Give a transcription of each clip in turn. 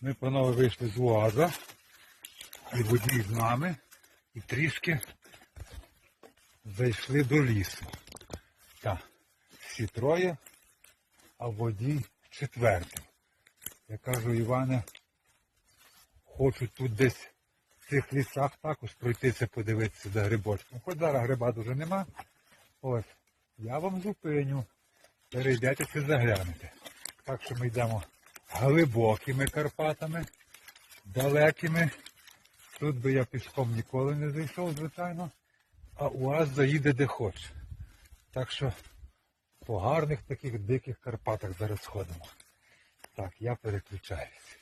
Ми панове вийшли з УАЗа, і водій з нами, і трішки зайшли до лісу. Так, всі троє, а водій четвертий. Я кажу, Іване, хочуть тут десь в цих лісах також пройтися, подивитися за грибочком. Хоч зараз гриба дуже нема. Ось, я вам зупиню. Перейдетеся, заглянете. Так що ми йдемо глибокими Карпатами, далекими. Тут би я пішком ніколи не зайшов, звичайно, а УАЗ заїде де хоче. Так що по гарних таких диких Карпатах зараз ходимо. Так, я переключаюсь.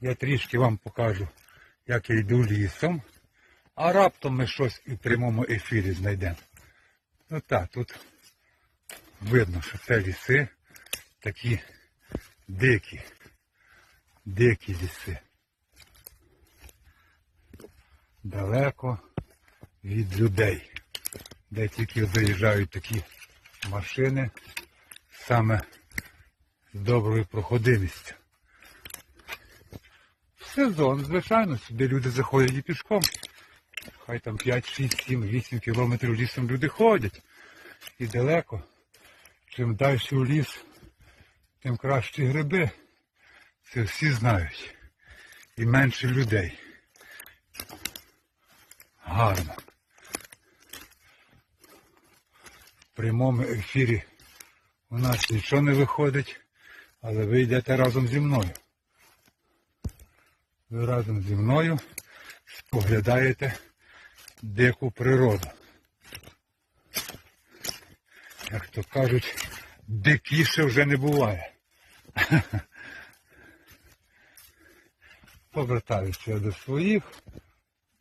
Я трішки вам покажу, як я йду лісом, а раптом ми щось в прямому ефірі знайдемо. Ну так, тут видно, що це ліси такі дикі, дикі ліси. Далеко від людей, де тільки заїжджають такі машини саме з доброю проходимістю. Сезон, звичайно, сюди люди заходять і пішком. Хай там 5, 6, 7, 8 кілометрів лісом люди ходять. І далеко. Чим далі в ліс, тим кращі гриби. Це всі знають. І менше людей. Гарно. В прямому ефірі у нас нічого не виходить, але ви йдете разом зі мною. Ви разом зі мною споглядаєте дику природу. Як то кажуть, дикіше вже не буває. Повертаюся я до своїх,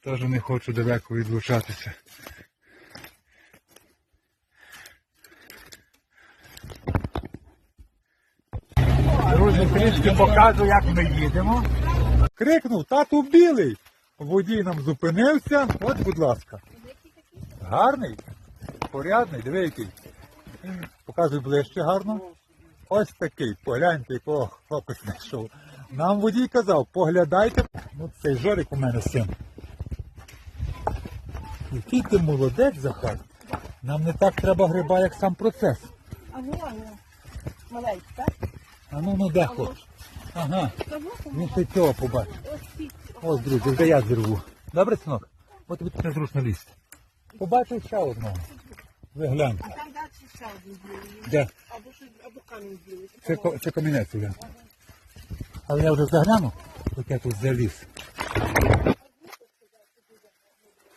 теж не хочу далеко відлучатися. Друзі, трішки покажу, як ми їдемо. Крикнув, тату білий. Водій нам зупинився. От, будь ласка. Гарний, порядний, диви який. Показуй ближче гарно. Ось такий, погляньте, якого хлопець знайшов. Нам водій казав, поглядайте. Ну цей жорик у мене син. Який ти молодець, Захар. Нам не так треба гриба, як сам процес. А ну, ну. Маленький, так? А ну ну де хлопець? Ага, він ще цього побачив. ось. Друзі, вже я зірву. Добре, синок? От тобі тут незручно лізти. Побачив ще одного. Ви гляньте. Де? Або або камінь білий. Це, це камінець я. Але я вже загляну, як я тут заліз.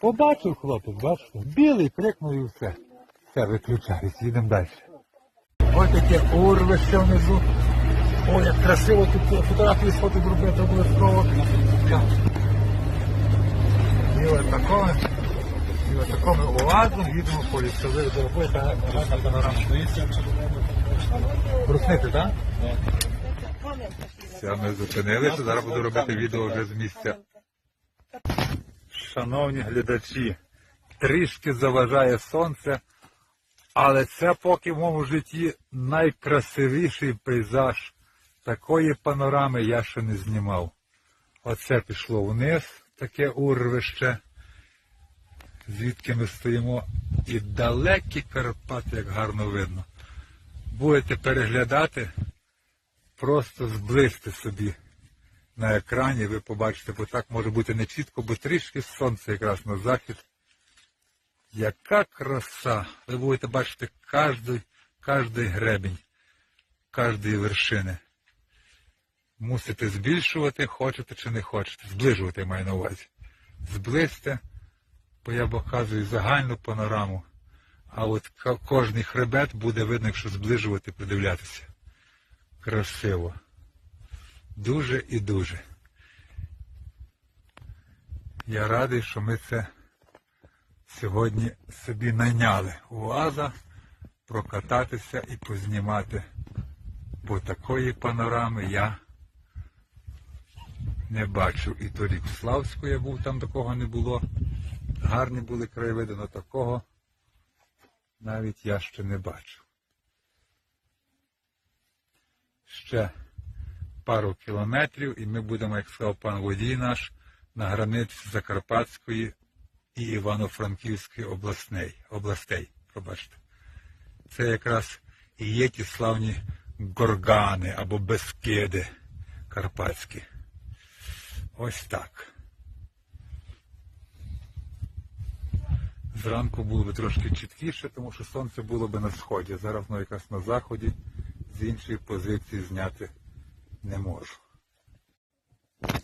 Побачив хлопець, бачите? Білий крикнув і все. Все, виключаюсь, їдемо далі. Ось таке урвище внизу. О, як красиво тут фотографії сфоту зробити обов'язково. Так. І ось такого. І ось такому оазу їдемо по лісових дорогою та гарна панорама. Бруснити, так? Все, ми зупинилися. Зараз буду робити відео вже з місця. Шановні глядачі, трішки заважає сонце, але це поки в моєму житті найкрасивіший пейзаж. Такої панорами я ще не знімав. Оце пішло вниз, таке урвище, звідки ми стоїмо. І далекі Карпати, як гарно видно. Будете переглядати, просто зблизьте собі на екрані, ви побачите, бо так може бути не чітко, бо трішки сонце якраз на захід. Яка краса! Ви будете бачити кожний, кожний гребінь, кожної вершини. Мусите збільшувати, хочете чи не хочете. Зближувати маю на увазі. Зблизьте, бо я показую загальну панораму. А от кожний хребет буде видно, якщо зближувати, придивлятися. Красиво. Дуже і дуже. Я радий, що ми це сьогодні собі найняли. УАЗа прокататися і познімати. Бо такої панорами я не бачив. І торік в Славську я був, там такого не було. Гарні були краєвиди, але такого навіть я ще не бачив. ще пару кілометрів, і ми будемо, як сказав пан водій наш, на границі Закарпатської і Івано-Франківської обласней, областей. Пробачте. Це якраз і є ті славні горгани або безкиди карпатські. Ось так. Зранку було б трошки чіткіше, тому що сонце було б на сході. Зараз воно якраз на заході, з іншої позиції зняти не можу.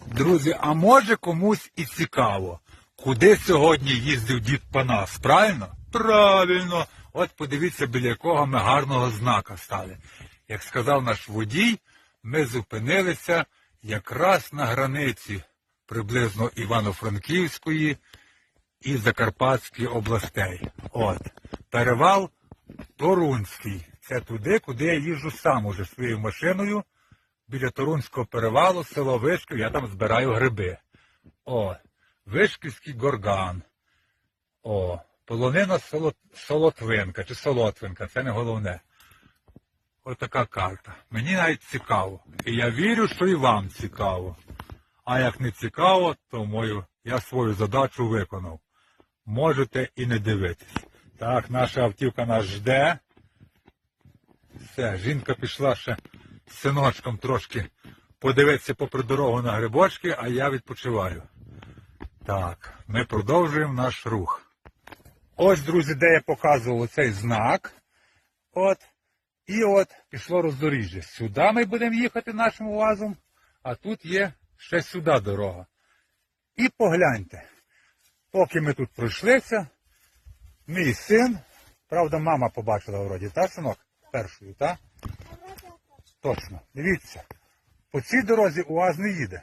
Друзі, а може комусь і цікаво, куди сьогодні їздив дід Панас, правильно? Правильно. От подивіться, біля якого ми гарного знака стали. Як сказав наш водій, ми зупинилися якраз на границі приблизно Івано-Франківської і Закарпатської областей. От. Перевал Торунський. Це туди, куди я їжджу сам уже своєю машиною. Біля Торунського перевалу, село Вишків, я там збираю гриби. О, Вишківський горган. О, полонина солот, Солотвинка чи Солотвинка, це не головне. Отака карта. Мені навіть цікаво. І я вірю, що і вам цікаво. А як не цікаво, то мою, я свою задачу виконав. Можете і не дивитись. Так, наша автівка нас жде. Все, жінка пішла ще з синочком трошки подивитися попри дорогу на грибочки, а я відпочиваю. Так, ми продовжуємо наш рух. Ось, друзі, де я показував цей знак. От. І от пішло роздоріжжя. Сюди ми будемо їхати нашим УАЗом, а тут є ще сюди дорога. І погляньте, поки ми тут пройшлися, мій син, правда, мама побачила вроді, та, синок? Першою, так? Точно. Дивіться. По цій дорозі УАЗ не їде.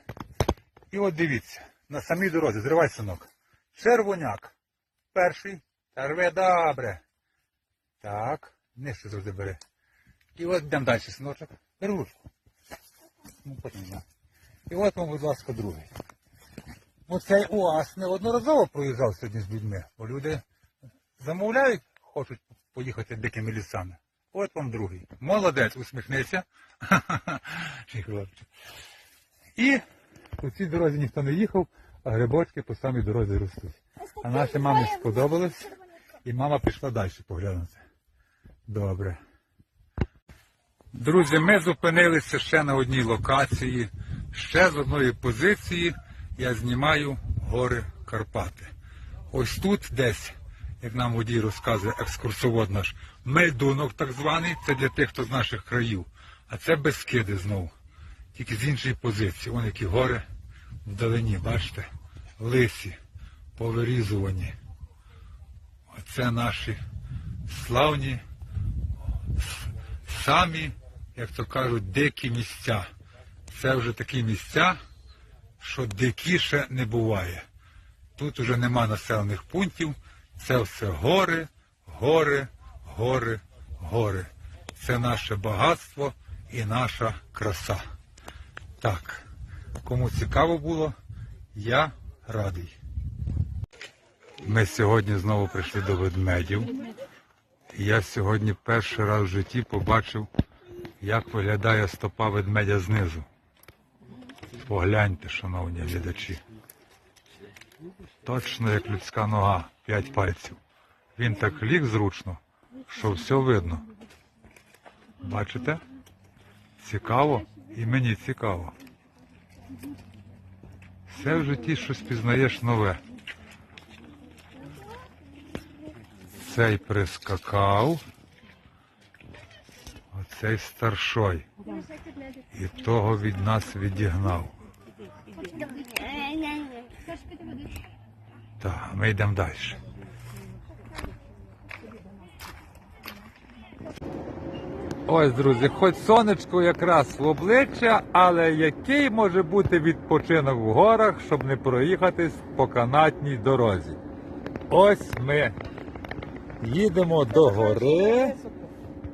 І от дивіться, на самій дорозі, зривай синок. Червоняк. Перший. Та рве добре. Так, нижче завжди бери. І от йдемо далі, синочок. Бери ручку. Ну, потім. І от вам, будь ласка, другий. Оцей УАЗ неодноразово проїжджав сьогодні з людьми, бо люди замовляють, хочуть поїхати дикими лісами. От вам другий. Молодець, хлопчик. І по цій дорозі ніхто не їхав, а грибочки по самій дорозі ростуть. А нашій мамі сподобалось, і мама пішла далі поглянути. Добре. Друзі, ми зупинилися ще на одній локації. Ще з одної позиції я знімаю гори Карпати. Ось тут десь, як нам водій розказує екскурсовод наш, мельдунок так званий, це для тих, хто з наших країв. А це Бескиди знову. Тільки з іншої позиції. Вон які гори вдалині, бачите? Лисі, повирізувані. Оце наші славні, самі, як то кажуть, дикі місця. Це вже такі місця, що дикіше не буває. Тут уже нема населених пунктів, це все гори, гори, гори, гори. Це наше багатство і наша краса. Так, кому цікаво було, я радий. Ми сьогодні знову прийшли до ведмедів. Я сьогодні перший раз в житті побачив, як виглядає стопа ведмедя знизу. Погляньте, шановні глядачі. Точно як людська нога, п'ять пальців. Він так ліг зручно, що все видно. Бачите? Цікаво і мені цікаво. Все в житті щось пізнаєш нове. Цей прискакав, оцей старшой. І того від нас відігнав. Так, ми йдемо далі. Ось, друзі, хоч сонечко якраз в обличчя, але який може бути відпочинок в горах, щоб не проїхатись по канатній дорозі? Ось ми їдемо до гори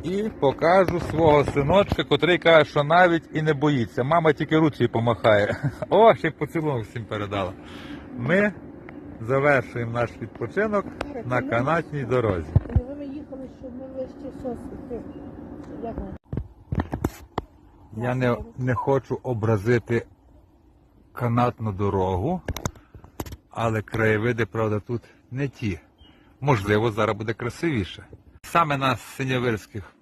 і покажу свого синочка, котрий каже, що навіть і не боїться. Мама тільки ручі помахає. О, ще й поцілунок всім передала. Ми завершуємо наш відпочинок на канатній дорозі. Ми їхали, щоб ми вище сосни. Я не, не хочу образити канатну дорогу, але краєвиди, правда, тут не ті. Можливо, зараз буде красивіше. Саме на Синявирських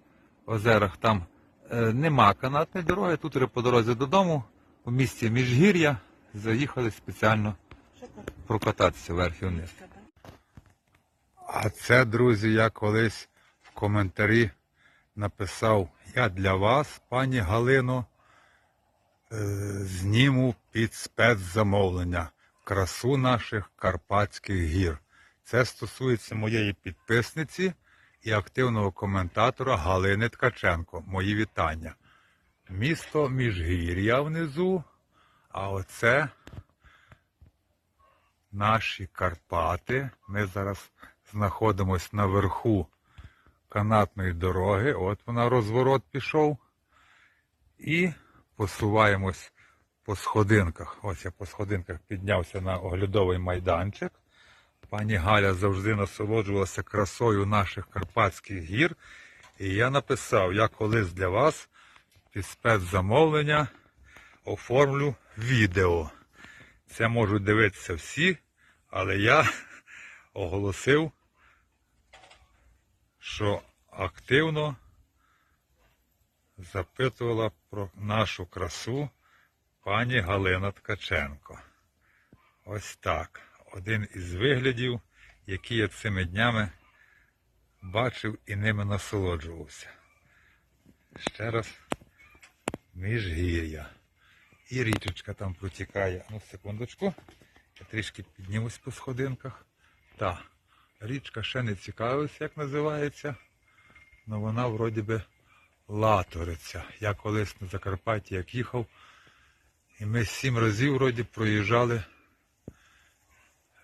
озерах там е, нема канатної дороги. Тут по дорозі додому, у місті Міжгір'я, заїхали спеціально прокататися вверх і вниз. А це, друзі, я колись в коментарі написав: я для вас, пані Галино, е, зніму під спецзамовлення красу наших Карпатських гір. Це стосується моєї підписниці і активного коментатора Галини Ткаченко. Мої вітання. Місто Міжгір'я внизу, а оце наші Карпати. Ми зараз знаходимося наверху канатної дороги. От вона розворот пішов. І посуваємось по сходинках. Ось я по сходинках піднявся на оглядовий майданчик. Пані Галя завжди насолоджувалася красою наших Карпатських гір. І я написав, я колись для вас під спецзамовлення оформлю відео. Це можуть дивитися всі, але я оголосив, що активно запитувала про нашу красу пані Галина Ткаченко. Ось так. Один із виглядів, які я цими днями бачив і ними насолоджувався. Ще раз міжгір'я. І річечка там протікає. Ну, секундочку. Я трішки піднімусь по сходинках. Та, річка ще не цікавиться, як називається. але вона вроді би латориця. Я колись на Закарпатті як їхав, і ми сім разів вроді проїжджали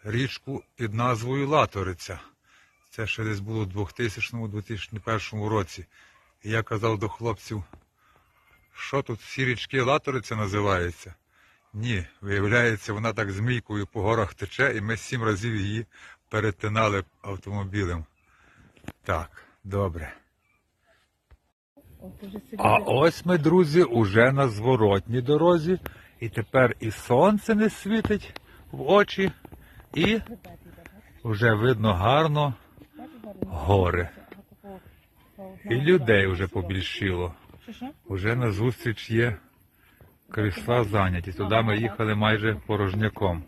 річку під назвою Латориця. Це ще десь було у 2000-2001 році. І я казав до хлопців, що тут всі річки Латориця називається? Ні, виявляється, вона так змійкою по горах тече, і ми сім разів її перетинали автомобілем. Так, добре. А ось ми, друзі, уже на зворотній дорозі. І тепер і сонце не світить в очі, і вже видно гарно гори. І людей вже побільшило. Уже на зустріч є крісла зайняті. Туди ми їхали майже порожняком.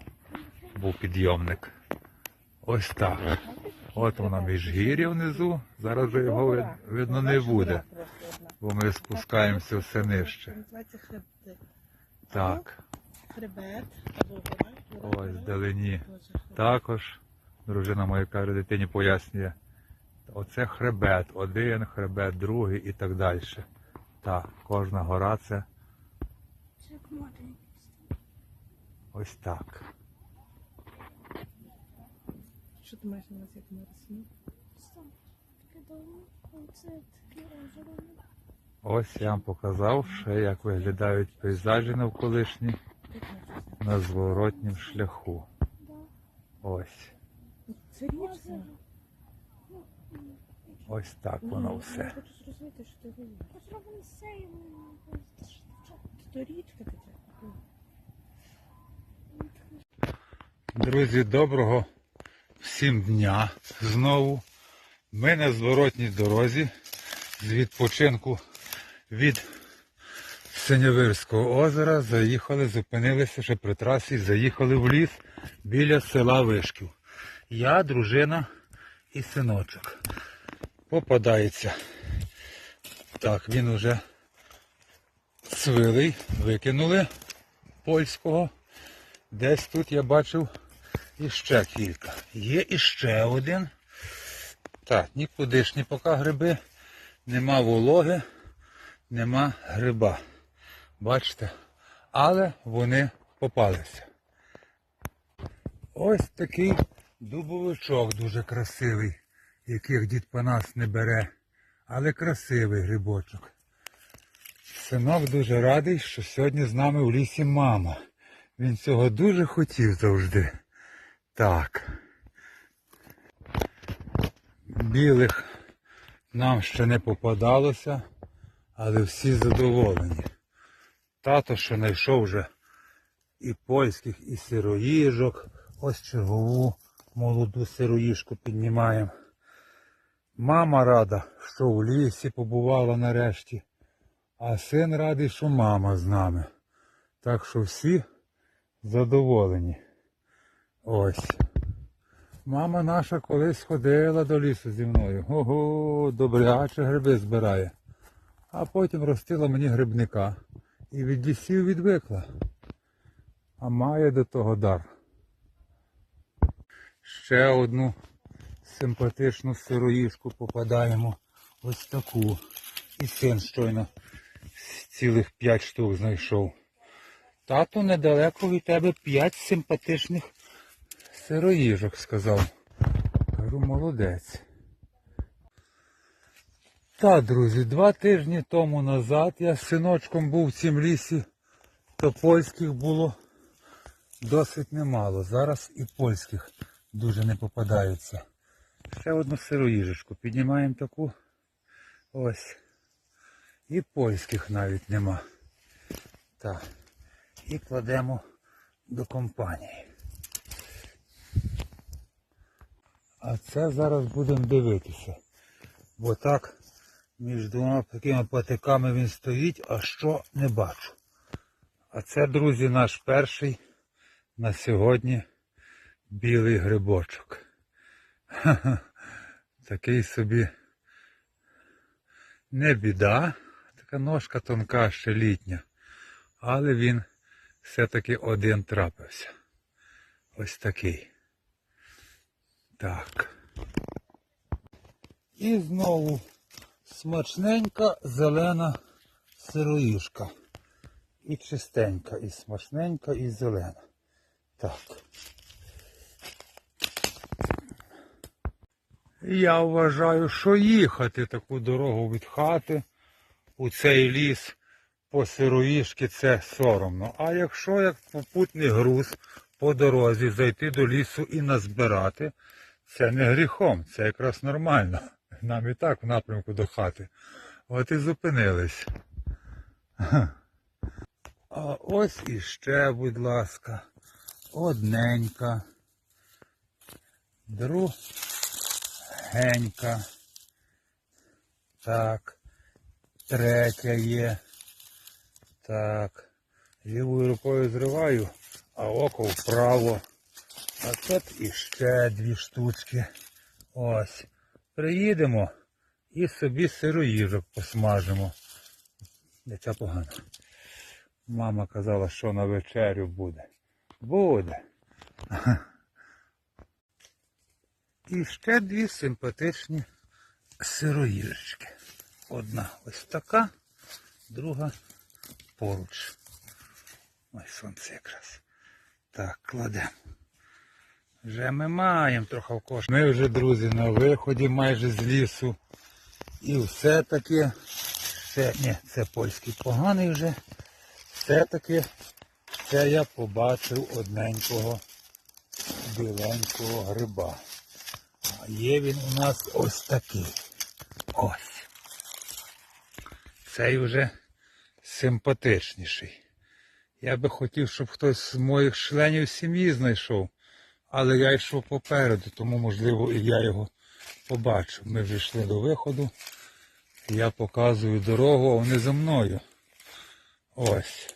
Був підйомник. Ось так. От вона міжгір'я внизу. Зараз вже його видно не буде, бо ми спускаємося все нижче. Так, Хребет або ось вдалині. Також дружина моя каже, дитині пояснює. Оце хребет, один хребет, другий і так далі. Так, кожна гора це ось так. Що ти маєш на увазі, як ми? Ось я вам показав ще, як виглядають пейзажі навколишні на зворотнім шляху. Ось. Річка. Ось так воно все. Така. Друзі, доброго всім дня знову. Ми на зворотній дорозі з відпочинку від Синявирського озера заїхали, зупинилися ще при трасі, заїхали в ліс біля села Вишків. Я, дружина і синочок. Попадається. Так, він уже свилий, викинули польського. Десь тут я бачив іще кілька. Є іще один. Так, нікудишні поки гриби. Нема вологи, нема гриба. Бачите? Але вони попалися. Ось такий дубовичок дуже красивий, яких дід Панас не бере. Але красивий грибочок. Синок дуже радий, що сьогодні з нами в лісі мама. Він цього дуже хотів завжди. Так. Білих нам ще не попадалося, але всі задоволені. Тато ще знайшов вже і польських, і сироїжок. Ось чергову молоду сироїжку піднімаємо. Мама рада, що в лісі побувала нарешті, а син радий, що мама з нами. Так що всі задоволені. Ось. Мама наша колись ходила до лісу зі мною. Ого, добряче гриби збирає. А потім ростила мені грибника. І від лісів відвикла. А має до того дар. Ще одну симпатичну сироїшку попадаємо. Ось таку. І син щойно цілих п'ять штук знайшов. Тато недалеко від тебе п'ять симпатичних сироїжок, сказав. Кажу, молодець. Та, друзі, два тижні тому назад я з синочком був в цім лісі, то польських було досить немало. Зараз і польських дуже не попадаються. Ще одну сироїжечку. Піднімаємо таку. Ось. І польських навіть нема. Так. І кладемо до компанії. А це зараз будемо дивитися. Бо так між двома такими патиками він стоїть, а що не бачу. А це, друзі, наш перший на сьогодні білий грибочок. Такий собі не біда, така ножка тонка, ще літня. Але він все-таки один трапився. Ось такий. Так. І знову смачненька зелена сироїшка. І чистенька, і смачненька, і зелена. Так. Я вважаю, що їхати таку дорогу від хати у цей ліс по сироїшки це соромно. А якщо як попутний груз по дорозі зайти до лісу і назбирати, це не гріхом, це якраз нормально. Нам і так в напрямку до хати. От і зупинились. А ось іще, будь ласка, одненька, другенька. Так, третя є. Так. Лівою рукою зриваю, а око вправо. А тут іще дві штучки. Ось. Приїдемо і собі сироїжок посмажимо. Ця погано. Мама казала, що на вечерю буде. Буде. І ще дві симпатичні сироїжечки. Одна ось така, друга поруч. Ось сонце якраз. Так, кладемо. Вже ми маємо трохи в кош. Ми вже, друзі, на виході майже з лісу. І все-таки, все, ні, це польський поганий вже. Все-таки це я побачив одненького біленького гриба. А є він у нас ось такий. Ось. Цей вже симпатичніший. Я би хотів, щоб хтось з моїх членів сім'ї знайшов. Але я йшов попереду, тому можливо і я його побачив. Ми вже до виходу. Я показую дорогу, а вони за мною. Ось.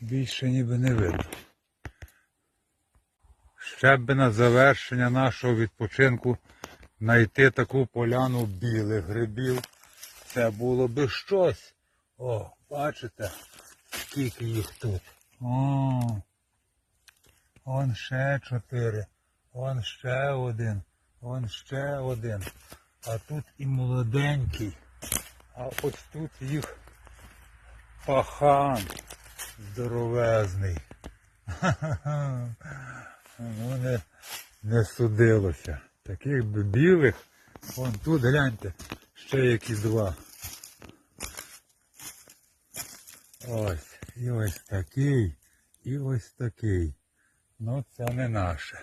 Більше ніби не видно. Ще б на завершення нашого відпочинку знайти таку поляну білих грибів. Це було би щось. О, бачите, скільки їх тут. О, он ще чотири, он ще один, он ще один. А тут і молоденький. А ось тут їх пахан здоровезний. Ну не, не судилося. Таких би білих. Вон тут гляньте, ще які два. Ось. І ось такий, і ось такий. Ну це не наше.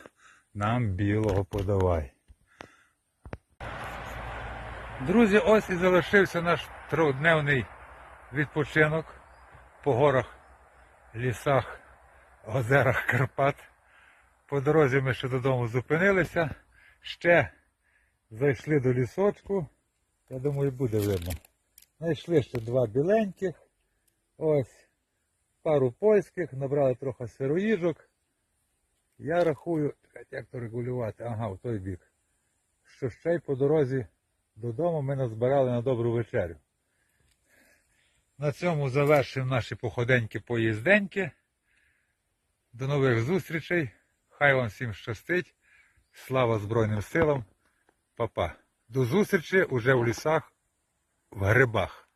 Нам білого подавай. Друзі, ось і залишився наш трьохдневний відпочинок по горах, лісах, озерах Карпат. По дорозі ми ще додому зупинилися. Ще зайшли до лісочку. Я думаю, буде видно. Знайшли ще два біленьких. Ось пару польських, набрали трохи сироїжок. Я рахую, як то регулювати, ага, в той бік. Що ще й по дорозі додому ми назбирали на добру вечерю. На цьому завершимо наші походеньки поїзденьки. До нових зустрічей. Хай вам всім щастить. Слава Збройним силам. Па-па. До зустрічі уже в лісах, в грибах.